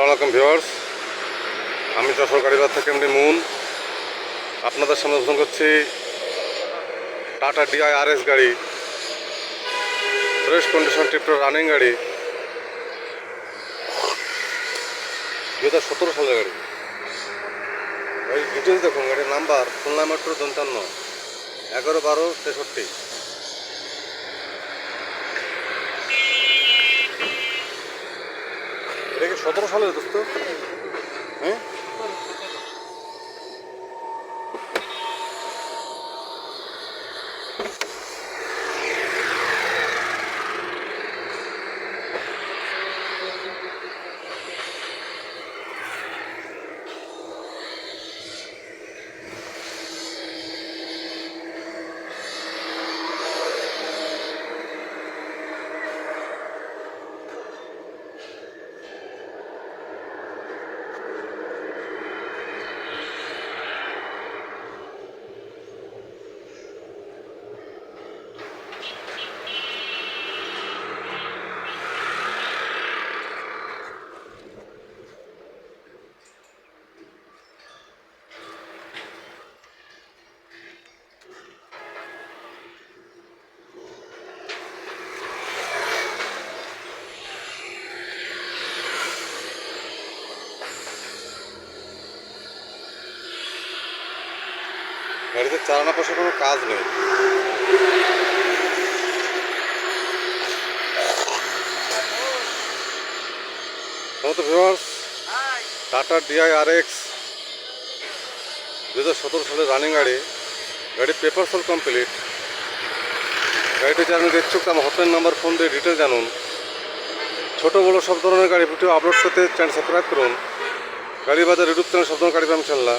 আসসালামু আলাইকুম ভিউয়ার্স। আমি যশোর গাড়িবাজার থেকে এমনি মুন। আপনাদের সামনে করছি টাটা ডিআই আর এস গাড়ি, ফ্রেশ কন্ডিশন টিপটর রানিং গাড়ি দু হাজার সতেরো সালের গাড়ি। গাড়ির ডিটেলস দেখুন, গাড়ির নাম্বার খুলনা মেট্রো পঞ্চান্ন এগারো বারো তেষট্টি। সতেরো সালের দোস্ত? হ্যাঁ? গাড়িতে চালানো পাশে কোনো কাজ নেই। সমস্ত viewers Tata DI R X দু হাজার সতেরো সালের রানিং গাড়ি। গাড়ি পেপার সল কমপ্লিট গাড়িটি জানেন ইচ্ছুক আমার হটলাইন নাম্বার ফোন দিয়ে ডিটেল জানুন। ছোট বড় সব ধরনের গাড়ি ভিডিও আপলোড করতে চ্যানেল সাবস্ক্রাইব করুন। গাড়ি বাজার ইউটিউব চ্যানেল সব ধরনের গাড়ি পাবেন ইনশাল্লাহ